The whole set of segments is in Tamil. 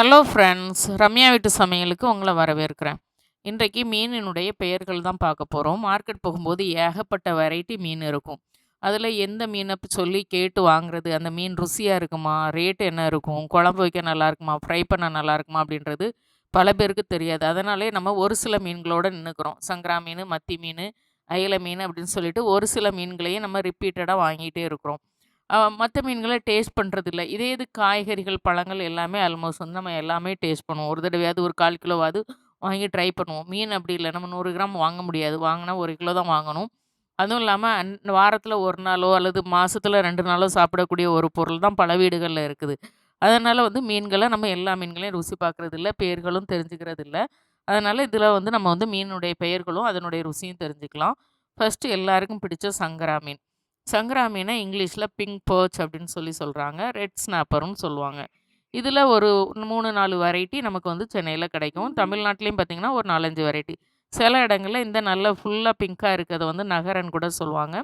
ஹலோ ஃப்ரெண்ட்ஸ் ரம்யா வீட்டு சமையலுக்கு உங்களை வரவேற்கிறேன். இன்றைக்கு மீனினுடைய பெயர்கள் தான் பார்க்க போகிறோம் மார்க்கெட் போகும்போது ஏகப்பட்ட வெரைட்டி மீன் இருக்கும். அதில் எந்த மீனை சொல்லி கேட்டு வாங்குறது அந்த மீன் ருசியாக இருக்குமா ரேட் என்ன இருக்கும் குழம்பு வைக்க நல்லா இருக்குமா ஃப்ரை பண்ண நல்லா இருக்குமா அப்படின்றது பல பேருக்கு தெரியாது. அதனாலே நம்ம ஒரு சில மீன்களோடு நின்றுக்கிறோம் சங்கரா மீன் மத்தி மீன் அயில மீன் அப்படின்னு சொல்லிட்டு ஒரு சில மீன்களையும் நம்ம ரிப்பீட்டடாக வாங்கிட்டே இருக்கிறோம். மற்ற மீன்களை டேஸ்ட் பண்ணுறதில்ல இதே இது காய்கறிகள் பழங்கள் எல்லாமே ஆல்மோஸ்ட் வந்து நம்ம எல்லாமே டேஸ்ட் பண்ணுவோம். ஒரு தடவையாவது ஒரு கால் கிலோவாவது வாங்கி ட்ரை பண்ணுவோம். மீன் அப்படி இல்லை. நம்ம நூறு கிராம் வாங்க முடியாது. வாங்கினா ஒரு கிலோ தான் வாங்கணும். அதுவும் இல்லாமல் அந் வாரத்தில் ஒரு நாளோ அல்லது மாதத்தில் ரெண்டு நாளோ சாப்பிடக்கூடிய ஒரு பொருள் தான் பல வீடுகளில் இருக்குது. அதனால் வந்து மீன்களை நம்ம எல்லா மீன்களையும் ருசி பார்க்குறது இல்லை பெயர்களும் தெரிஞ்சுக்கிறது இல்லை அதனால் இதில் வந்து நம்ம வந்து மீனுடைய பெயர்களும் அதனுடைய ருசியும் தெரிஞ்சுக்கலாம். ஃபஸ்ட்டு எல்லாருக்கும் பிடிச்ச சங்கரா மீன். சங்கரா மீனை இங்கிலீஷில் பிங்க் பர்ச் அப்படின்னு சொல்லி சொல்கிறாங்க ரெட் ஸ்னாப்பர்னு சொல்லுவாங்க. இதில் ஒரு மூணு நாலு வெரைட்டி நமக்கு வந்து சென்னையில் கிடைக்கும். தமிழ்நாட்டிலையும் பார்த்திங்கன்னா ஒரு நாலஞ்சு வெரைட்டி சில இடங்களில் இந்த நல்ல ஃபுல்லாக பிங்க்காக இருக்கிறத வந்து நகரன் கூட சொல்லுவாங்க.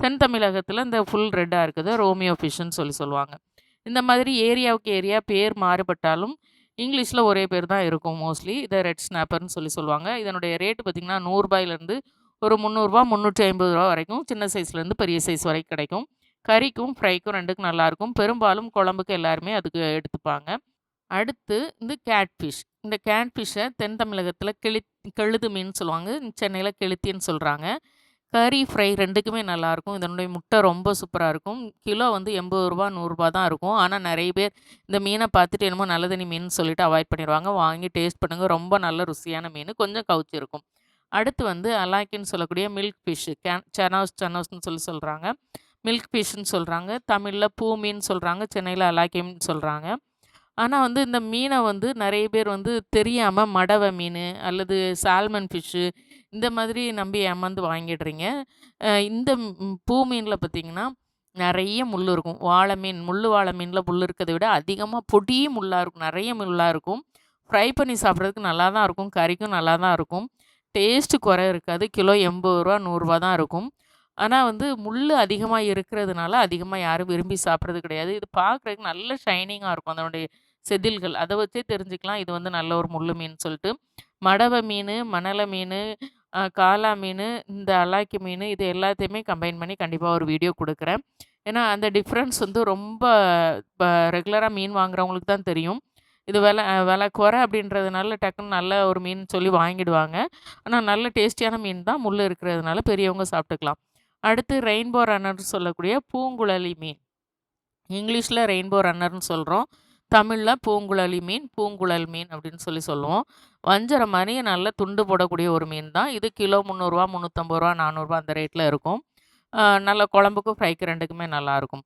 தென் தமிழகத்தில் இந்த ஃபுல் ரெட்டாக இருக்குது. ரோமியோ ஃபிஷ்ஷுன்னு சொல்லி சொல்லுவாங்க. இந்த மாதிரி ஏரியாவுக்கு ஏரியா பேர் மாறுபட்டாலும் இங்கிலீஷில் ஒரே பேர் தான் இருக்கும் மோஸ்ட்லி இதை ரெட் ஸ்னாப்பர்னு சொல்லி சொல்லுவாங்க. இதனுடைய ரேட்டு பார்த்திங்கன்னா நூறுரூபாயிலேருந்து ஒரு முந்நூறுரூவா முந்நூற்றி ஐம்பது ரூபா வரைக்கும் சின்ன சைஸ்லேருந்து பெரிய சைஸ் வரைக்கும் கிடைக்கும். கறிக்கும் ஃப்ரைக்கும் ரெண்டுக்கும் நல்லாயிருக்கும் பெரும்பாலும் குழம்புக்கு எல்லாருமே அதுக்கு எடுத்துப்பாங்க. அடுத்து இந்த கேட்ஃபிஷ் இந்த கேட்ஃபிஷ்ஷை தென் தமிழகத்தில் கிளி கெழுது மீன் சொல்லுவாங்க. சென்னையில் கெளுத்தின்னு சொல்கிறாங்க கறி ஃப்ரை ரெண்டுக்குமே நல்லாயிருக்கும் இதனுடைய முட்டை ரொம்ப சூப்பராக இருக்கும். கிலோ வந்து எண்பது ரூபா நூறுரூபா தான் இருக்கும். ஆனால் நிறைய பேர் இந்த மீனை பார்த்துட்டு என்னமோ நல்ல தண்ணி மீன் சொல்லிட்டு அவாய்ட் பண்ணிடுவாங்க வாங்கி டேஸ்ட் பண்ணுங்கள் ரொம்ப நல்ல ருசியான மீன். கொஞ்சம் கவுச்சி இருக்கும். அடுத்து வந்து அலாக்கின்னு சொல்லக்கூடிய மில்க் ஃபிஷ்ஷு கேன் சனோஸ் சனோஸ்னு சொல்லி சொல்கிறாங்க மில்க் ஃபிஷ்ஷுன்னு சொல்கிறாங்க தமிழில் பூ மீன் சொல்கிறாங்க சென்னையில் அலாக்கின்னு சொல்கிறாங்க ஆனால் வந்து இந்த மீனை வந்து நிறைய பேர் வந்து தெரியாமல் மடவை மீன் அல்லது சால்மன் ஃபிஷ்ஷு இந்த மாதிரி நம்பி ஏமாந்து வாங்கிடுறீங்க. இந்த பூ மீனில் பார்த்திங்கன்னா நிறைய முள் இருக்கும். வாழை மீன் முள் வாழை மீனில் முள் இருக்கிறத விட அதிகமாக பொடி முள்ளாக இருக்கும். நிறைய முள்ளாக இருக்கும். ஃப்ரை பண்ணி சாப்பிட்றதுக்கு நல்லா தான் இருக்கும். கறிக்கும் நல்லா தான் இருக்கும். டேஸ்ட்டு குறை இருக்காது கிலோ எண்பது ரூபா நூறுரூவா தான் இருக்கும். ஆனால் வந்து முள் அதிகமாக இருக்கிறதுனால அதிகமாக யாரும் விரும்பி சாப்பிட்றது கிடையாது. இது பார்க்குறதுக்கு நல்ல ஷைனிங்காக இருக்கும். அதனுடைய செதில்கள் அதை வச்சே தெரிஞ்சுக்கலாம். இது வந்து நல்ல ஒரு முள் மீன் சொல்லிட்டு. மடவை மீன் மணலை மீன் காலா மீன் இந்த அலாக்கி மீன் இது எல்லாத்தையுமே கம்பைன் பண்ணி கண்டிப்பாக ஒரு வீடியோ கொடுக்குறேன். ஏன்னா அந்த டிஃப்ரென்ஸ் வந்து ரொம்ப இப்போ ரெகுலராக மீன் வாங்குறவங்களுக்கு தான் தெரியும். இது விலை விலை குறை அப்படின்றதுனால டக்குன்னு நல்ல ஒரு மீன் சொல்லி வாங்கிடுவாங்க. ஆனால் நல்ல டேஸ்டியான மீன் தான் முள் இருக்கிறதுனால பெரியவங்க சாப்பிட்டுக்கலாம். அடுத்து ரெயின்போ ரன்னர்னு சொல்லக்கூடிய பூங்குழலி மீன். இங்கிலீஷில் ரெயின்போ ரன்னர்னு சொல்கிறோம் தமிழில் பூங்குழலி மீன் பூங்குழல் மீன் அப்படின்னு சொல்லி சொல்லுவோம். வஞ்சர மாதிரி நல்ல துண்டு போடக்கூடிய ஒரு மீன் தான். இது கிலோ முந்நூறுரூவா முந்நூற்றம்பது ரூபா நானூறுரூவா அந்த ரேட்டில் இருக்கும். நல்ல குழம்புக்கும் ஃப்ரைக்கு ரெண்டுக்குமே நல்லாயிருக்கும்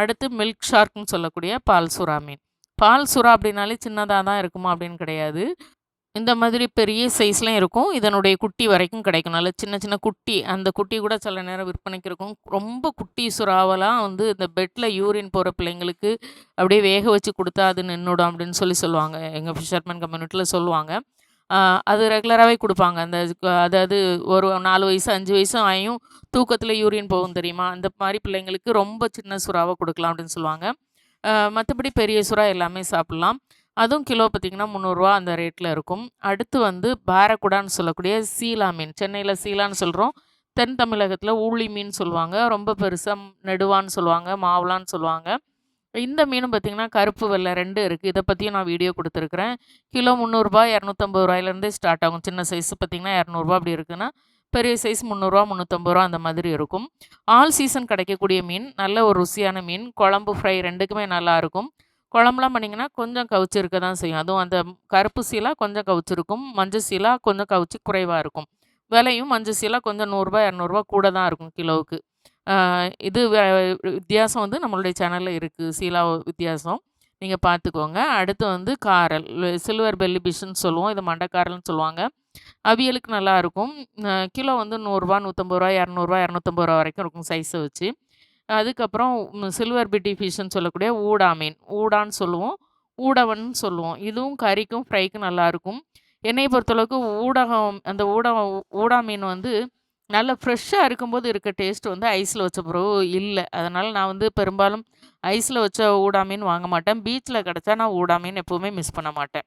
அடுத்து மில்க் ஷார்க்னு சொல்லக்கூடிய பால் சுறா மீன். பால் சுறா அப்படின்னாலே சின்னதாக தான் இருக்குமா அப்படின்னு கிடையாது. இந்த மாதிரி பெரிய சைஸ்லையும் இருக்கும். இதனுடைய குட்டி வரைக்கும் கிடைக்கும். நல்ல சின்ன சின்ன குட்டி. அந்த குட்டி கூட சில நேரம் விற்பனைக்கு இருக்கும். ரொம்ப குட்டி சுறாவெல்லாம் வந்து இந்த பெட்டில் யூரின் போகிற பிள்ளைங்களுக்கு அப்படியே வேக வச்சு கொடுத்தா அது நின்றுடும் அப்படின்னு சொல்லி சொல்லுவாங்க. எங்கள் ஃபிஷர்மேன் கம்யூனிட்டியில் சொல்லுவாங்க. அது ரெகுலராகவே கொடுப்பாங்க. அந்த அதாவது ஒரு நாலு வயசு அஞ்சு வயசும் ஆயும் தூக்கத்தில் யூரின் போகும் தெரியுமா? அந்த மாதிரி பிள்ளைங்களுக்கு ரொம்ப சின்ன சுறாவை கொடுக்கலாம் அப்படின்னு சொல்லுவாங்க. மற்றபடி பெரிய சுறா எல்லாமே சாப்பிட்லாம். அதுவும் கிலோ பார்த்திங்கன்னா முந்நூறுரூவா அந்த ரேட்டில் இருக்கும். அடுத்து வந்து பாரக்குடான்னு சொல்லக்கூடிய சீலா மீன். சென்னையில் சீலான்னு சொல்கிறோம் தென் தமிழகத்தில் ஊழி மீன் சொல்லுவாங்க. ரொம்ப பெருசாக நெடுவான்னு சொல்லுவாங்க மாவலான்னு சொல்லுவாங்க. இந்த மீனும் பார்த்திங்கன்னா கருப்பு வெள்ளை ரெண்டு இருக்குது இதை பற்றியும் நான் வீடியோ கொடுத்துருக்குறேன். கிலோ முந்நூறுரூபா இரநூத்தம்பது ரூபாயிலேருந்தே ஸ்டார்ட் ஆகும். சின்ன சைஸ் பார்த்திங்கன்னா இரநூறுபா அப்படி இருக்குன்னா பெரிய சைஸ் முந்நூறுரூவா முந்நூற்றம்பது ரூபா அந்த மாதிரி இருக்கும். ஆல் சீசன் கிடைக்கக்கூடிய மீன் நல்ல ஒரு ருசியான மீன். குழம்பு ஃப்ரை ரெண்டுக்குமே நல்லாயிருக்கும் குழம்புலாம் பண்ணிங்கன்னா கொஞ்சம் கவுச்சு இருக்க தான் செய்யும். அதுவும் அந்த கருப்பு சீலா கொஞ்சம் கவுச்சிருக்கும். மஞ்சள் சீலா கொஞ்சம் கவுச்சு குறைவாக இருக்கும். விலையும் மஞ்சள் சீலா கொஞ்சம் நூறுரூவா இரநூறுபா கூட தான் இருக்கும் கிலோவுக்கு. இது வித்தியாசம் வந்து நம்மளுடைய சேனலில் இருக்குது சீலா வித்தியாசம். நீங்கள் பார்த்துக்கோங்க. அடுத்து வந்து காரல். சில்வர் பெல்லி பிஷ்ன்னு சொல்லுவோம். இது மண்டக்காரல்னு சொல்லுவாங்க. அவியலுக்கு நல்லாயிருக்கும் கிலோ வந்து நூறுரூவா நூற்றம்பது ரூபா இரநூறுவா இரநூத்தம்பது ரூபா வரைக்கும் இருக்கும் சைஸை வச்சு. அதுக்கப்புறம் சில்வர் பிட்டி ஃபிஷ்ன்னு சொல்லக்கூடிய ஊடா மீன். ஊடான்னு சொல்லுவோம். ஊடவன் சொல்லுவோம். இதுவும் கறிக்கும் ஃப்ரைக்கும் நல்லாயிருக்கும் என்னை பொறுத்தளவுக்கு ஊடகம் அந்த ஊடகம் ஊடா மீன் வந்து நல்ல ஃப்ரெஷ்ஷாக இருக்கும்போது இருக்க டேஸ்ட் வந்து ஐஸில் வச்ச பிறகு இல்லை. அதனால் நான் வந்து பெரும்பாலும் ஐஸில் வச்ச ஊடா மீன் வாங்க மாட்டேன். பீச்சில் கிடச்சா நான் ஊடா மீன் எப்போவுமே மிஸ் பண்ண மாட்டேன்.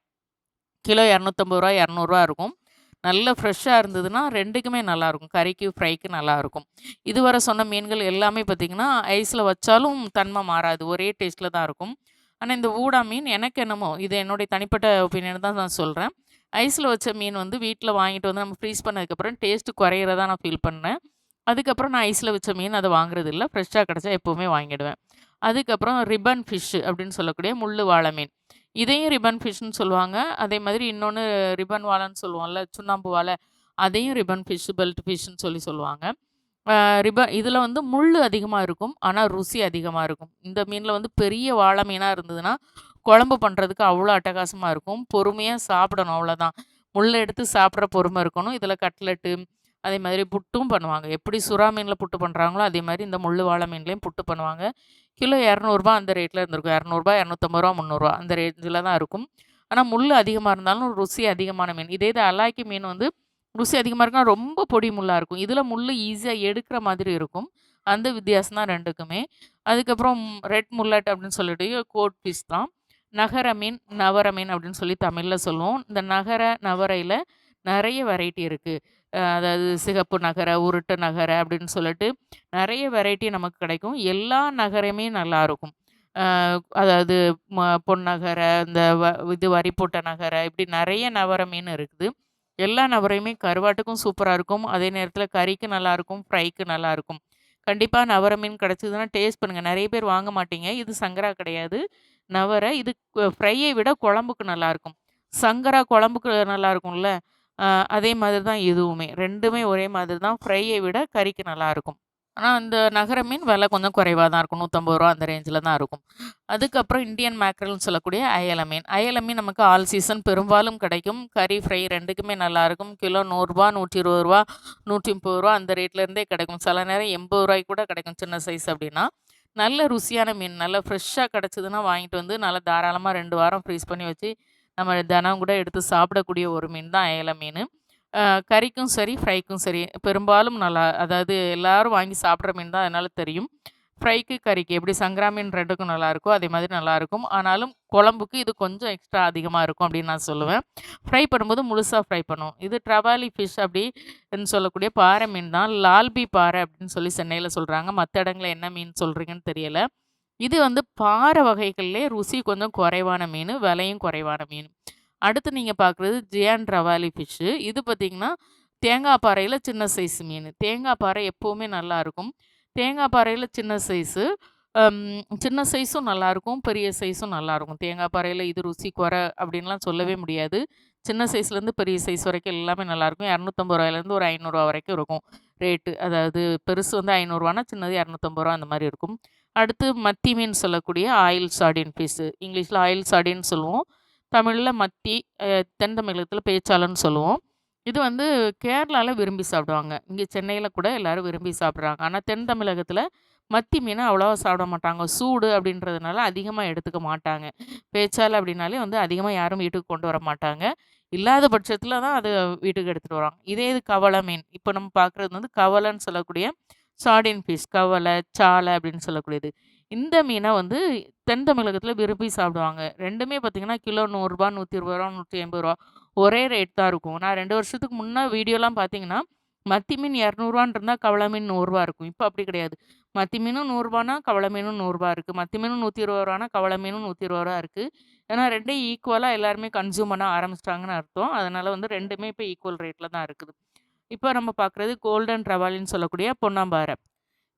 கிலோ இரநூத்தம்பது ரூபா இரநூறுவா இருக்கும். நல்ல ஃப்ரெஷ்ஷாக இருந்ததுன்னா ரெண்டுக்குமே நல்லாயிருக்கும். கறிக்கு, ஃப்ரைக்கு நல்லாயிருக்கும். இதுவரை சொன்ன மீன்கள் எல்லாமே பார்த்திங்கன்னா ஐஸில் வச்சாலும் தன்மை மாறாது. ஒரே டேஸ்ட்டில் தான் இருக்கும். ஆனால் இந்த ஊடா மீன் எனக்கு என்னமோ, இது என்னுடைய தனிப்பட்ட ஒப்பீனியன் தான் நான் சொல்கிறேன் ஐஸில் வச்ச மீன் வந்து வீட்டில் வாங்கிட்டு வந்து நம்ம ஃப்ரீஸ் பண்ணதுக்கப்புறம் டேஸ்ட்டு குறையிறதா நான் ஃபீல் பண்ணேன். அதுக்கப்புறம் நான் ஐஸில் வச்ச மீன் அத வாங்குறதில்ல. ஃப்ரெஷ்ஷாக கிடைச்சா எப்போவுமே வாங்கிடுவேன். அதுக்கப்புறம் ரிப்பன் ஃபிஷ்ஷு அப்படின்னு சொல்லக்கூடிய முள்ளு வாழை மீன். இதையும் ரிப்பன் ஃபிஷ்ன்னு சொல்லுவாங்க. அதே மாதிரி இன்னொன்று ரிப்பன் வாழைன்னு சொல்லுவோம்ல, சுண்ணாம்பு வாழை அதையும் ரிப்பன் ஃபிஷ், பெல்ட் ஃபிஷ்ன்னு சொல்லி சொல்லுவாங்க. ரிப்பன் இதில் வந்து முள் அதிகமாக இருக்கும். ஆனால் ருசி அதிகமாக இருக்கும். இந்த மீனில் வந்து பெரிய வாழை மீனாக இருந்ததுன்னா, குழம்பு பண்ணுறதுக்கு அவ்வளோ அட்டகாசமாக இருக்கும். பொறுமையாக சாப்பிடணும் அவ்வளோதான். முள்ளை எடுத்து சாப்பிட்ற பொறுமை இருக்கணும். இதில் கட்லெட்டு, அதே மாதிரி புட்டும் பண்ணுவாங்க. எப்படி சுறா மீனில் புட்டு பண்ணுறாங்களோ அதே மாதிரி இந்த முள் வாழை மீன்லேயும் புட்டு பண்ணுவாங்க. கிலோ இரநூறுபா அந்த ரேட்டில் இருந்திருக்கும். ரூ. 200, ரூ. 250, ரூ. 300 அந்த ரேஞ்சில் தான் இருக்கும். ஆனால் முள் அதிகமாக இருந்தாலும் ருசி அதிகமான மீன். இதே இது அலாக்கி மீன் வந்து ருசி அதிகமாக இருக்குன்னா, ரொம்ப பொடி முள்ளாக இருக்கும். இதில் முள் ஈஸியாக எடுக்கிற மாதிரி இருக்கும். அந்த வித்தியாசம் தான் ரெண்டுக்குமே அதுக்கப்புறம் ரெட் முல்லட் அப்படின்னு சொல்லிட்டு கோட் பீஸ் தான். நகர மீன், நவர மீன் அப்படின்னு சொல்லி தமிழில் சொல்லுவோம். இந்த நகர, நவரையில் நிறைய வெரைட்டி இருக்குது அதாவது சிகப்பு நகர, உருட்டு நகர அப்படின்னு சொல்லிட்டு நிறைய வெரைட்டி நமக்கு கிடைக்கும். எல்லா நகரமே நல்லாயிருக்கும் அதாவது ம பொன்னகர, இந்த வ இது வரி போட்ட நகர, இப்படி நிறைய நவர மீன் இருக்குது. எல்லா நவரையுமே கருவாட்டுக்கும் சூப்பராக இருக்கும். அதே நேரத்தில் கறிக்கு நல்லாயிருக்கும், ஃப்ரைக்கு நல்லாயிருக்கும். கண்டிப்பாக நவர மீன் கிடைச்சதுன்னா டேஸ்ட் பண்ணுங்கள் நிறைய பேர் வாங்க மாட்டீங்க. இது சங்கரா கிடையாது. நவர. இது ஃப்ரையை விட குழம்புக்கு நல்லாயிருக்கும். சங்கரா குழம்புக்கு நல்லாயிருக்கும்ல, அதே மாதிரி தான் இதுவுமே. ரெண்டுமே ஒரே மாதிரி தான். ஃப்ரையை விட கறிக்கு நல்லாயிருக்கும். ஆனால் அந்த நகர மீன் விலை கொஞ்சம் குறைவாக தான் இருக்கும். நூற்றம்பது ரூபா அந்த ரேஞ்சில் தான் இருக்கும். அதுக்கப்புறம் இந்தியன் மேக்கரல்ன்னு சொல்லக்கூடிய அயல மீன். அயல மீன் நமக்கு ஆல் சீசன் பெரும்பாலும் கிடைக்கும். கறி, ஃப்ரை ரெண்டுக்குமே நல்லாயிருக்கும். கிலோ நூறுரூவா நூற்றி இருபது ரூபா நூற்றி முப்பது ரூபா அந்த ரேட்லேருந்தே கிடைக்கும். சில நேரம் எண்பது ரூபாய்க்கு கூட கிடைக்கும் சின்ன சைஸ் அப்படின்னா. நல்ல ருசியான மீன். நல்லா ஃப்ரெஷ்ஷாக கிடச்சிதுன்னா வாங்கிட்டு வந்து நல்லா தாராளமாக ரெண்டு வாரம் ஃப்ரீஸ் பண்ணி வச்சு, நம்ம தினம் கூட எடுத்து சாப்பிடக்கூடிய ஒரு மீன் தான் அயல மீன் கறிக்கும் சரி, ஃப்ரைக்கும் சரி பெரும்பாலும் நல்லா அதாவது எல்லாரும் வாங்கி சாப்பிட்ற மீன் தான் அதனால தெரியும். ஃப்ரைக்கு, கறிக்கு எப்படி சங்கரா மீன் 2க்கும் நல்லாயிருக்கோ, அதே மாதிரி நல்லாயிருக்கும். ஆனாலும் குழம்புக்கு இது கொஞ்சம் எக்ஸ்ட்ரா அதிகமாக இருக்கும் அப்படின்னு நான் சொல்லுவேன். ஃப்ரை பண்ணும்போது முழுசாக ஃப்ரை பண்ணுவோம். இது ட்ரவாலி ஃபிஷ் அப்படின்னு சொல்லக்கூடிய பாறை மீன் தான். லால்பி பாறை அப்படின்னு சொல்லி சென்னையில் சொல்கிறாங்க மற்ற இடங்களில் என்ன மீன் சொல்கிறீங்கன்னு தெரியலை இது வந்து பாறை வகைகள்லேயே ருசி கொஞ்சம் குறைவான மீன் விலையும் குறைவான மீன். அடுத்து நீங்கள் பார்க்குறது ஜியான் ரவாலி ஃபிஷ்ஷு. இது பார்த்தீங்கன்னா, தேங்காய் பாறையில் சின்ன சைஸ் மீன் தேங்காய் பாறை எப்போவுமே நல்லாயிருக்கும். தேங்காய் பாறையில் சின்ன சைஸு. சின்ன சைஸும் நல்லாயிருக்கும். பெரிய சைஸும் நல்லாயிருக்கும். தேங்காய் பாறையில் இது ருசி குறை அப்படின்லாம் சொல்லவே முடியாது. சின்ன சைஸ்லேருந்து பெரிய சைஸ் வரைக்கும் எல்லாமே நல்லாயிருக்கும். இரநூத்தம்பது ரூபாயிலேருந்து ஒரு ஐநூறுரூவா வரைக்கும் இருக்கும் ரேட்டு. அதாவது பெருசு வந்து ஐநூறுரூவானா சின்னது இரநூத்தம்பது ரூபா அந்த மாதிரி இருக்கும். அடுத்து மத்தி மீன் சொல்லக்கூடிய ஆயில் சாடின் பீஸு இங்கிலீஷில் ஆயில் சாடின்னு சொல்லுவோம். தமிழில் மத்தி, தென் தமிழகத்தில் பேச்சாளன்னு சொல்லுவோம். இது வந்து கேரளாவில் விரும்பி சாப்பிடுவாங்க. இங்கே சென்னையில் கூட எல்லாரும் விரும்பி சாப்பிட்றாங்க ஆனால் தென் தமிழகத்தில் மத்தி மீனை அவ்வளோவா சாப்பிட மாட்டாங்க. சூடு அப்படின்றதுனால அதிகமாக எடுத்துக்க மாட்டாங்க. பேச்சால் அப்படின்னாலே வந்து அதிகமாக யாரும் வீட்டுக்கு கொண்டு வர மாட்டாங்க. இல்லாத பட்சத்தில் தான் அது வீட்டுக்கு எடுத்துகிட்டு வராங்க இதே இது கவள மீன். இப்போ நம்ம பார்க்குறது வந்து கவலைன்னு சொல்லக்கூடிய சாடின் ஃபிஷ். கவலை சாலை அப்படின்னு சொல்லக்கூடியது. இந்த மீனை வந்து தென் தமிழகத்தில் விரும்பி சாப்பிடுவாங்க. ரெண்டுமே பார்த்தீங்கன்னா, கிலோ நூறுரூபா நூற்றி இருபது ரூபா நூற்றி ஐம்பது ரூபா ஒரே ரேட் தான் இருக்கும். நான் ரெண்டு வருஷத்துக்கு முன்னே வீடியோலாம் பார்த்தீங்கன்னா, மத்தி மீன் ரூ. 200 இருந்தா கவள மீன் நூறுரூவா இருக்கும். இப்போ அப்படி கிடையாது. மத்தி மீனும் நூறுரூவானா கவலை மீனும் நூறுரூவா இருக்குது மத்தி மீனும் நூற்றி இருபது ரூபானா கவலை மீனும் நூற்றி இருபது ரூபா இருக்குது ஏன்னா 2யும் ஈக்குவலாக எல்லாருமே கன்சியூம் பண்ண ஆரம்பிச்சிட்டாங்கன்னு அர்த்தம். அதனால் வந்து ரெண்டுமே இப்போ ஈக்குவல் ரேட்டில் தான் இருக்குது. இப்போ நம்ம பார்க்குறது கோல்டன் ட்ரவாலின்னு சொல்லக்கூடிய பொன்னாம்பாறை.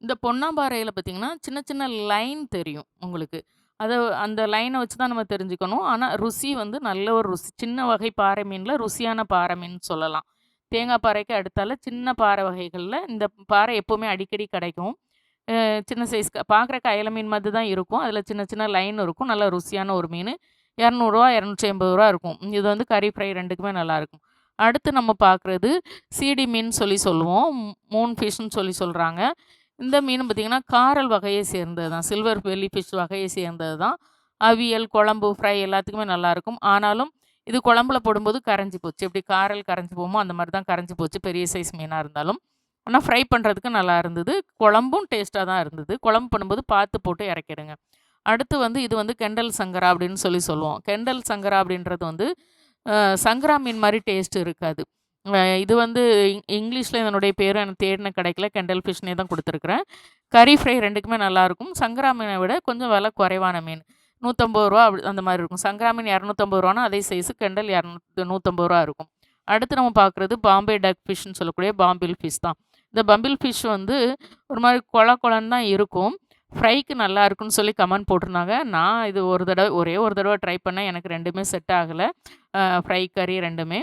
இந்த பொன்னாம்பாறையில் பார்த்திங்கன்னா சின்ன சின்ன லைன் தெரியும் உங்களுக்கு. அதை அந்த லைனை வச்சு தான் நம்ம தெரிஞ்சுக்கணும். ஆனால் ருசி வந்து நல்ல ஒரு ருசி. சின்ன வகை பாறை மீனில் ருசியான பாறை மீன் சொல்லலாம். தேங்காய் பாறைக்கு அடுத்தால சின்ன பாறை வகைகளில் இந்த பாறை எப்போவுமே அடிக்கடி கிடைக்கும். சின்ன சைஸ் பார்க்குற அயல மீன் மாதிரி தான் இருக்கும். அதில் சின்ன சின்ன லைன் இருக்கும். நல்ல ருசியான ஒரு மீன் இரநூறுவா இரநூற்றி ஐம்பது ரூபா இருக்கும். இது வந்து கறி, ஃப்ரை ரெண்டுக்குமே நல்லாயிருக்கும். அடுத்து நம்ம பார்க்குறது சீடி மீன் சொல்லி சொல்லுவோம். மூன் ஃபிஷ்ன்னு சொல்லி சொல்கிறாங்க இந்த மீன் பார்த்திங்கன்னா காரல் வகையை சேர்ந்தது தான். சில்வர் வெள்ளி ஃபிஷ் வகையை சேர்ந்தது தான். அவியல், குழம்பு, ஃப்ரை எல்லாத்துக்குமே நல்லாயிருக்கும். ஆனாலும் இது குழம்புல போடும்போது கரைஞ்சி போச்சு. எப்படி காரல் கரைஞ்சி போமோ அந்த மாதிரி தான் கரைஞ்சி போச்சு. பெரிய சைஸ் மீனாக இருந்தாலும். ஆனால் ஃப்ரை பண்ணுறதுக்கு நல்லா இருந்தது. குழம்பும் டேஸ்ட்டாக தான் இருந்தது. குழம்பு பண்ணும்போது பார்த்து போட்டு இறக்கிடுங்க. அடுத்து வந்து இது வந்து கெண்டல் சங்கரா அப்படின்னு சொல்லி சொல்லுவோம். கெண்டல் சங்கரா அப்படின்றது வந்து சங்கரா மீன் மாதிரி டேஸ்ட் இருக்காது. இது வந்து இங் இதனுடைய பேர் எனக்கு தேடின கிடைக்கல. கெண்டல் ஃபிஷ்னே தான் கொடுத்துருக்குறேன் கறி ஃப்ரை ரெண்டுக்குமே நல்லாயிருக்கும். சங்கரா மீனை விட கொஞ்சம் விலை குறைவான மீன். நூற்றம்பது ரூபா அப்படி அந்த மாதிரி இருக்கும். சங்கரா மீன் இரநூத்தம்பது 250னா அதே சைஸு கெண்டல் 200 150 இருக்கும். அடுத்து நம்ம பார்க்குறது பாம்பே டக் ஃபிஷ்ன்னு சொல்லக்கூடிய பாம்பில் ஃபிஷ் தான். இந்த பம்பில் ஃபிஷ் வந்து ஒரு மாதிரி குள கொழன்னு தான் இருக்கும். ஃப்ரைக்கு நல்லா இருக்குன்னு சொல்லி கமெண்ட் போட்டிருந்தாங்க. நான் இது ஒரு தடவை ஒரே ஒரு தடவை ட்ரை பண்ணேன். எனக்கு ரெண்டுமே செட் ஆகலை ஃப்ரை, கறி ரெண்டுமே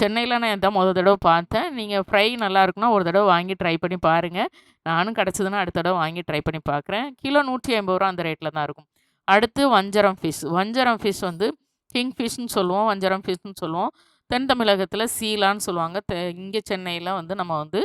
சென்னையில் நான் இதான் முதல் தடவை பார்த்தேன். நீங்கள் ஃப்ரை நல்லா இருக்குன்னா ஒரு தடவை வாங்கி ட்ரை பண்ணி பாருங்க. நானும் கிடச்சதுன்னா அடுத்த தடவை வாங்கி ட்ரை பண்ணி பார்க்குறேன். கிலோ நூற்றி ஐம்பது ரூபா அந்த ரேட்டில் தான் இருக்கும். அடுத்து வஞ்சரம் ஃபிஷ். வஞ்சரம் ஃபிஷ் வந்து கிங் ஃபிஷ்னு சொல்லுவோம். வஞ்சரம் ஃபிஷ்னு சொல்லுவோம். தென் தமிழகத்தில் சீலான்னு சொல்லுவாங்க. தெ இங்கே சென்னையில் வந்து நம்ம வந்து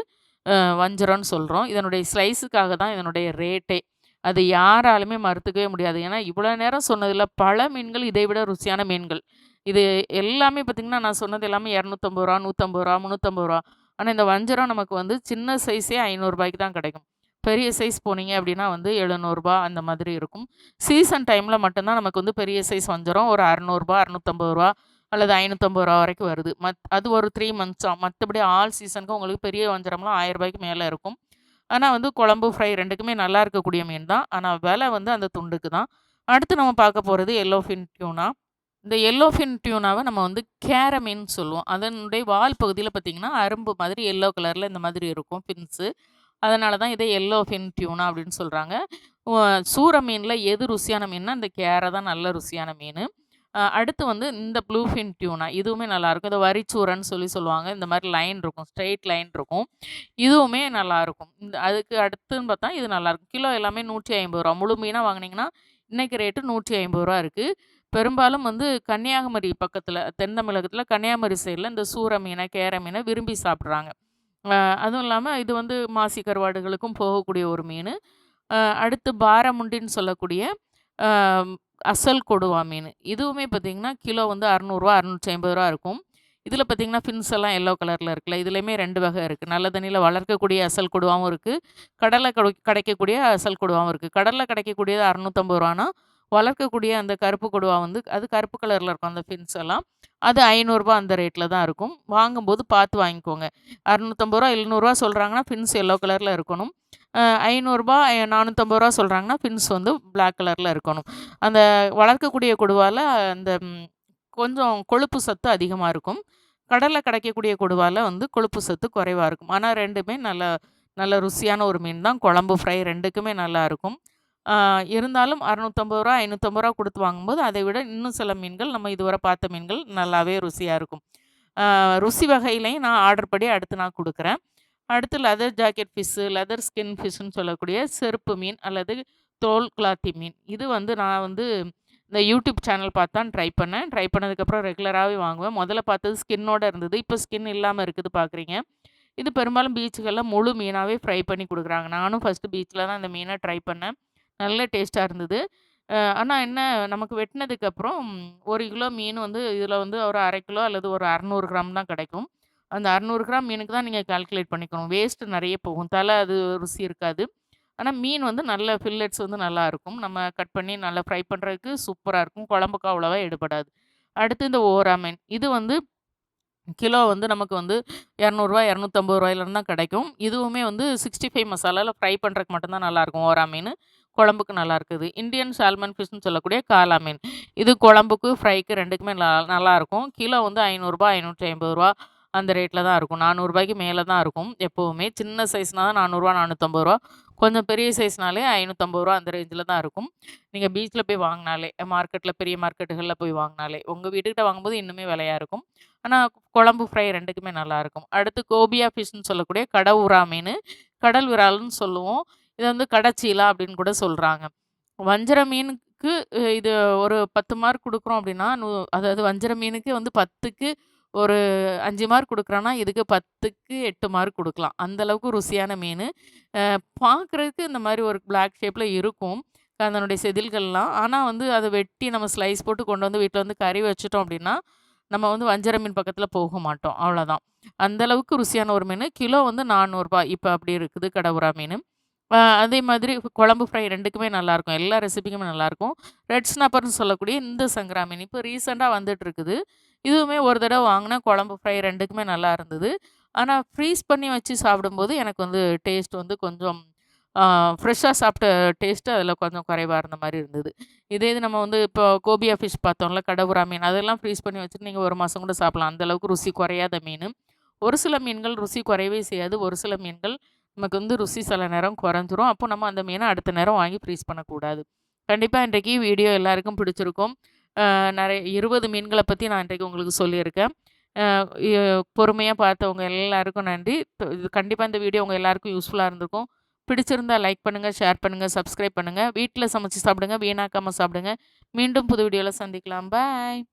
வஞ்சரம்னு சொல்கிறோம் இதனுடைய ஸ்லைஸுக்காக தான் இதனுடைய ரேட்டே. அது யாராலுமே மறுத்துக்கவே முடியாது. ஏன்னா இவ்வளோ நேரம் சொன்னதில் பல மீன்கள் இதை விட ருசியான மீன்கள். இது எல்லாமே பார்த்தீங்கன்னா, நான் சொன்னது எல்லாமே இரநூத்தம்பது ரூபா நூற்றம்பது ரூபா முந்நூற்றம்பது ரூபா ஆனால் இந்த வஞ்சரம் நமக்கு வந்து சின்ன சைஸே ஐநூறுரூபாய்க்கு தான் கிடைக்கும். பெரிய சைஸ் போனீங்க அப்படின்னா வந்து எழுநூறுபா அந்த மாதிரி இருக்கும். சீசன் டைமில் மட்டும்தான் நமக்கு வந்து பெரிய சைஸ் வஞ்சரம் ஒரு அறநூறுபா அறநூற்றம்பது ரூபா அல்லது ஐநூற்றம்பது ரூபா வரைக்கும் வருது. மத் அது ஒரு 3 மந்த்ஸா. மற்றபடி ஆல் சீசனுக்கு உங்களுக்கு பெரிய வஞ்சரம்லாம் ஆயிரம் ரூபாய்க்கு மேலே இருக்கும். ஆனால் வந்து குழம்பு, ஃப்ரை ரெண்டுக்குமே நல்லா இருக்கக்கூடிய மீன் தான். ஆனால் விலை வந்து அந்த துண்டுக்கு தான். அடுத்து நம்ம பார்க்க போகிறது எல்லோ ஃபின் டியூனா. இந்த எல்லோ ஃபின் டியூனாவை நம்ம வந்து கேர சொல்லுவோம். அதனுடைய வால் பகுதியில் பார்த்தீங்கன்னா, அரும்பு மாதிரி எல்லோ கலரில் இந்த மாதிரி இருக்கும் ஃபின்ஸு. அதனால தான் இதை எல்லோ ஃபின் டியூனா அப்படின்னு சொல்கிறாங்க சூற சூர எது ருசியான மீன்னா, இந்த கேரை தான் நல்ல ருசியான மீன் அடுத்து வந்து இந்த ப்ளூ ஃபின் டியூனா இதுவுமே நல்லாயிருக்கும். இத வரிச்சூரன்னு சொல்லி சொல்லுவாங்க. இந்த மாதிரி லைன் இருக்கும். ஸ்ட்ரெயிட் லைன் இருக்கும். இதுவுமே நல்லாயிருக்கும். இந்த அதுக்கு அடுத்துன்னு பார்த்தா இது நல்லாயிருக்கும். கிலோ எல்லாமே நூற்றி ஐம்பது ரூபா முழு மீனாக வாங்குனீங்கன்னா, இன்றைக்கு ரேட்டு நூற்றி ஐம்பது ரூபா இருக்குது பெரும்பாலும் வந்து கன்னியாகுமரி பக்கத்தில் தென் தமிழகத்தில் கன்னியாகுமரி சைடில் இந்த சூர மீனை கேர மீனை விரும்பி சாப்பிட்றாங்க அதுவும் இல்லாமல் இது வந்து மாசி கருவாடுகளுக்கும் போகக்கூடிய ஒரு மீன் அடுத்து பாரமுண்டின்னு சொல்லக்கூடிய அசல் கொடுவா மீன் இதுவுமே பார்த்தீங்கன்னா, கிலோ வந்து அறநூறுவா அறநூற்றி ஐம்பது ரூபா இருக்கும். இதில் பார்த்தீங்கன்னா, ஃபின்ஸ் எல்லாம் எல்லோ கலரில் இருக்குல்ல. இதுலேயுமே ரெண்டு வகை இருக்குது நல்ல தண்ணியில் வளர்க்கக்கூடிய அசல் கொடுவாவும் இருக்குது கடலை கொடு கிடைக்கக்கூடிய அசல் கொடுவாவும் இருக்குது கடலில் கிடைக்கக்கூடியது அறநூற்றம்பது ரூபானா வளர்க்கக்கூடிய அந்த கருப்பு கொடுவா வந்து அது கருப்பு கலரில் இருக்கும் அந்த ஃபின்ஸ் எல்லாம். அது ஐநூறுரூபா அந்த ரேட்டில் தான் இருக்கும். வாங்கும்போது பார்த்து வாங்கிக்கோங்க. ரூ. 650 ரூ. 700 சொல்றாங்கன்னா, ஃபின்ஸ் எல்லோ கலரில் இருக்கணும். ஐநூறுரூபா நானூற்றம்பது ரூபா சொல்கிறாங்கன்னா ஃபின்ஸ் வந்து பிளாக் கலரில் இருக்கணும். அந்த வளர்க்கக்கூடிய கொடுவால் அந்த கொஞ்சம் கொழுப்பு சத்து அதிகமாக இருக்கும். கடலில் கிடைக்கக்கூடிய கொடுவால் வந்து கொழுப்பு சத்து குறைவாக இருக்கும். ஆனால் ரெண்டுமே நல்ல நல்ல ருசியான ஒரு மீன் தான். குழம்பு, ஃப்ரை ரெண்டுக்குமே நல்லாயிருக்கும். இருக்கும் இருந்தாலும் ரூ. 650 ரூ. 550 குடுத்து வாங்கும்போது, அதை விட இன்னும் சில மீன்கள் நம்ம இதுவரை பார்த்த மீன்கள் நல்லாவே ருசியாக இருக்கும். ருசி வகையிலையும் நான் ஆர்டர் படி அடுத்து நான் கொடுக்குறேன் அடுத்து leather jacket fish, leather skin ஃபிஷ்ஷுன்னு சொல்லக்கூடிய செருப்பு மீன் அல்லது தோல் கிளாத்தி மீன். இது வந்து நான் வந்து இந்த யூடியூப் சேனல் பார்த்து தான் ட்ரை பண்ணேன். ட்ரை பண்ணதுக்கப்புறம் ரெகுலராகவே வாங்குவேன். முதல்ல பார்த்தது ஸ்கின்னோட இருந்தது. இப்போ ஸ்கின் இல்லாமல் இருக்குது பார்க்குறீங்க. இது பெரும்பாலும் பீச்சுகளில் முழு மீனாகவே ஃப்ரை பண்ணி கொடுக்குறாங்க நானும் ஃபஸ்ட்டு பீச்சில் தான் இந்த மீனை ட்ரை பண்ணேன். நல்ல டேஸ்ட்டாக இருந்தது. அ ஆனா என்ன நமக்கு வெட்டினதுக்கப்புறம் 1 கிலோ மீன் வந்து இதில வந்து ஒரு 1/2 கிலோ அல்லது ஒரு 600 கிராம் தான் கிடைக்கும். அந்த 600 கிராம் மீனுக்கு தான் நீங்க கால்குலேட் பண்ணிக்கணும். வேஸ்ட் நெறைய போகும். தலை அது ருசி இருக்காது. ஆனா மீன் வந்து நல்ல ஃபில்லெட்ஸ் வந்து நல்லாயிருக்கும். நம்ம கட் பண்ணி நல்லா ஃப்ரை பண்ணுறதுக்கு சூப்பரா இருக்கும். குழம்புக்கு அவ்வளவா எடுபடாது. அடுத்து இந்த ஓரா மீன். இது வந்து கிலோ வந்து நமக்கு வந்து ரூ. 200 ரூ. 250 தான் கிடைக்கும். இதுவுமே வந்து 65 மசாலால ஃப்ரை பண்ணுறதுக்கு மட்டும் தான் நல்லாயிருக்கும் ஓரா மீனு. குழம்புக்கு நல்லா இருக்குது. இண்டியன் சால்மன் ஃபிஷ்னு சொல்லக்கூடிய காலா மீன். இது குழம்புக்கு, ஃப்ரைக்கு ரெண்டுக்குமே நல்லா நல்லாயிருக்கும். கிலோ வந்து ஐநூறுரூபா ஐநூற்றி ஐம்பது ரூபா அந்த ரேட்டில் தான் இருக்கும். நானூறுரூபாய்க்கு மேலே தான் இருக்கும் எப்போவுமே சின்ன சைஸ்னால் தான் நானூறுரூவா நானூற்றம்பது ரூபா கொஞ்சம் பெரிய சைஸ்னாலே ஐநூற்றம்பது ரூபா அந்த ரேஞ்சில் தான் இருக்கும். நீங்கள் பீச்சில் போய் வாங்கினாலே மார்க்கெட்டில் பெரிய மார்க்கெட்டுகளில் போய் வாங்கினாலே உங்கள் வீட்டுக்கிட்ட வாங்கும்போது இன்னுமே விலையாக இருக்கும். ஆனால் குழம்பு, ஃப்ரை ரெண்டுக்குமே நல்லாயிருக்கும். அடுத்து கோபியா ஃபிஷ்னு சொல்லக்கூடிய கடவுரா மீன் கடல் விரால்னு சொல்லுவோம். இதை வந்து கடைச்சீலா அப்படின்னு கூட சொல்கிறாங்க வஞ்சர மீனுக்கு இது ஒரு 10 மார்க் கொடுக்குறோம் அப்படின்னா, நூ அதாவது வஞ்சர மீனுக்கு வந்து 10க்கு ஒரு அஞ்சு மார்க் கொடுக்குறோன்னா இதுக்கு 10க்கு 8 மார்க் கொடுக்கலாம். அந்தளவுக்கு ருசியான மீன். பார்க்குறதுக்கு இந்த மாதிரி ஒரு பிளாக் ஷேப்பில் இருக்கும். அதனுடைய செதில்கள்லாம். ஆனால் வந்து அதை வெட்டி நம்ம ஸ்லைஸ் போட்டு கொண்டு வந்து வீட்டில் வந்து கறி வச்சுட்டோம் அப்படின்னா, நம்ம வந்து வஞ்சர மீன் பக்கத்தில் போக மாட்டோம். அவ்வளோதான் அந்தளவுக்கு ருசியான ஒரு மீன். கிலோ வந்து நானூறுரூபா இப்போ அப்படி இருக்குது கடவுரா மீன். அதே மாதிரி குழம்பு ஃப்ரை ரெண்டுக்குமே நல்லாயிருக்கும் எல்லா ரெசிபிக்குமே நல்லாயிருக்கும் ரெட் ஸ்னாப்பர்னு சொல்லக்கூடிய இந்த சங்கரா மீன் இப்போ ரீசெண்டாக வந்துட்டுருக்குது. இதுவுமே ஒரு தடவை வாங்கினா குழம்பு ஃப்ரை ரெண்டுக்குமே நல்லா இருந்தது. ஆனால் ஃப்ரீஸ் பண்ணி வச்சு சாப்பிடும்போது எனக்கு வந்து டேஸ்ட் வந்து கொஞ்சம் ஃப்ரெஷ்ஷாக சாப்பிட்ட டேஸ்ட்டு அதில் கொஞ்சம் குறைவாக இருந்த மாதிரி இருந்தது. இதே இது நம்ம வந்து இப்போ கோபியா ஃபிஷ் பார்த்தோம்ல, கடவுரா மீன் அதெல்லாம் ஃப்ரீஸ் பண்ணி வச்சுட்டு நீங்கள் ஒரு மாதம் கூட சாப்பிட்லாம். அந்தளவுக்கு ருசி குறையாத மீன். ஒரு சில மீன்கள் ருசி குறையவே செய்யாது. ஒரு சில மீன்கள் நமக்கு வந்து ருசி சில நேரம் குறைஞ்சிரும். அப்போ நம்ம அந்த மீனை அடுத்த நேரம் வாங்கி ஃப்ரீஸ் பண்ணக்கூடாது. கண்டிப்பாக இன்றைக்கு வீடியோ எல்லாருக்கும் பிடிச்சிருக்கும். நிறைய இருபது மீன்களை பற்றி நான் இன்றைக்கு உங்களுக்கு சொல்லியிருக்கேன். பொறுமையாக பார்த்தவங்க எல்லாருக்கும் நன்றி. கண்டிப்பாக இந்த வீடியோ உங்கள் எல்லாருக்கும் யூஸ்ஃபுல்லாக இருந்திருக்கும். பிடிச்சிருந்தா லைக் பண்ணுங்கள் ஷேர் பண்ணுங்கள் சப்ஸ்கிரைப் பண்ணுங்கள் வீட்டில் சமைச்சு சாப்பிடுங்க, வீணாக்காமல் சாப்பிடுங்க. மீண்டும் புது வீடியோவில் சந்திக்கலாம். பாய்.